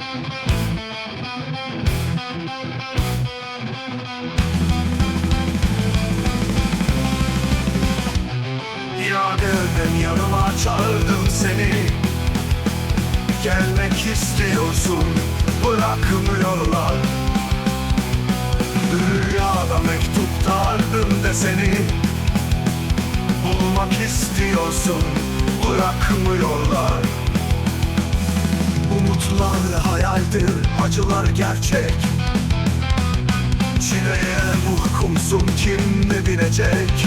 Ya geldim yanıma çağırdım seni. Gelmek istiyorsun bırakmıyorlar. Rüyada mektupta aradım de seni. Bulmak istiyorsun bırakmıyorlar hayaldir acılar gerçek. Çileye muhkumsun kim ne bilecek?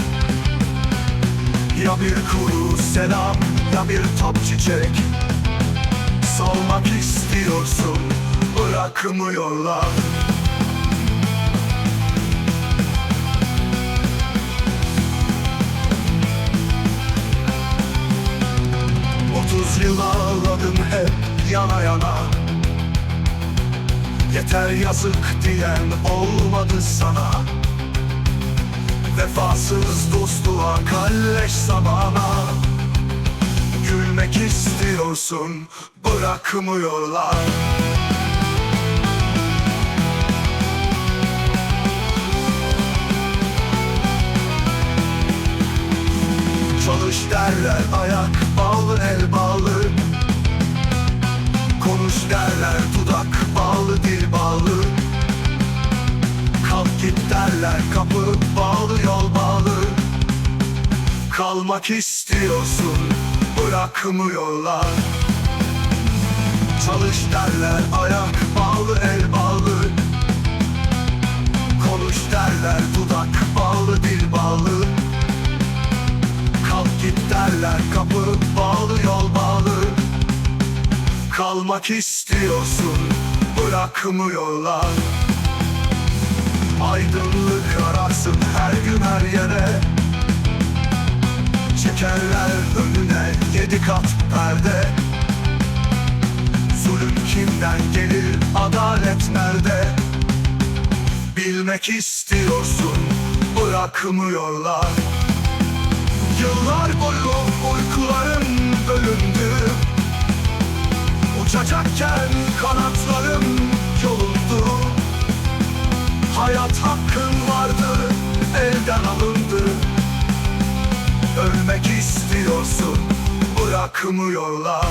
Ya bir kuru selam ya bir top çiçek. Salmak istiyorsun bırakmıyorlar. Otuz yıl ağladım hep yana yana Yeter yazık diyen olmadı sana. Vefasız dostluğa kalleş zamana. Gülmek istiyorsun bırakmıyorlar. Çalış derler ayak bağlı el bağlı derler kapı bağlı yol bağlı. Kalmak istiyorsun bırakmıyorlar. Çalış derler ayak bağlı el bağlı. Konuş derler dudak bağlı dil bağlı. Kalk git derler kapı bağlı yol bağlı. Kalmak istiyorsun bırakmıyorlar Aydınlık ararsın her gün her yere. Çekerler önüne yedi kat perde. Zulüm kimden gelir adalet nerede? Bilmek istiyorsun bırakmıyorlar. Yıllar boyu uykularım bölündü. Uçacakken kanatlarım Hayat hakkın vardı, elden alındı. Ölmek istiyorsun, bırakmıyorlar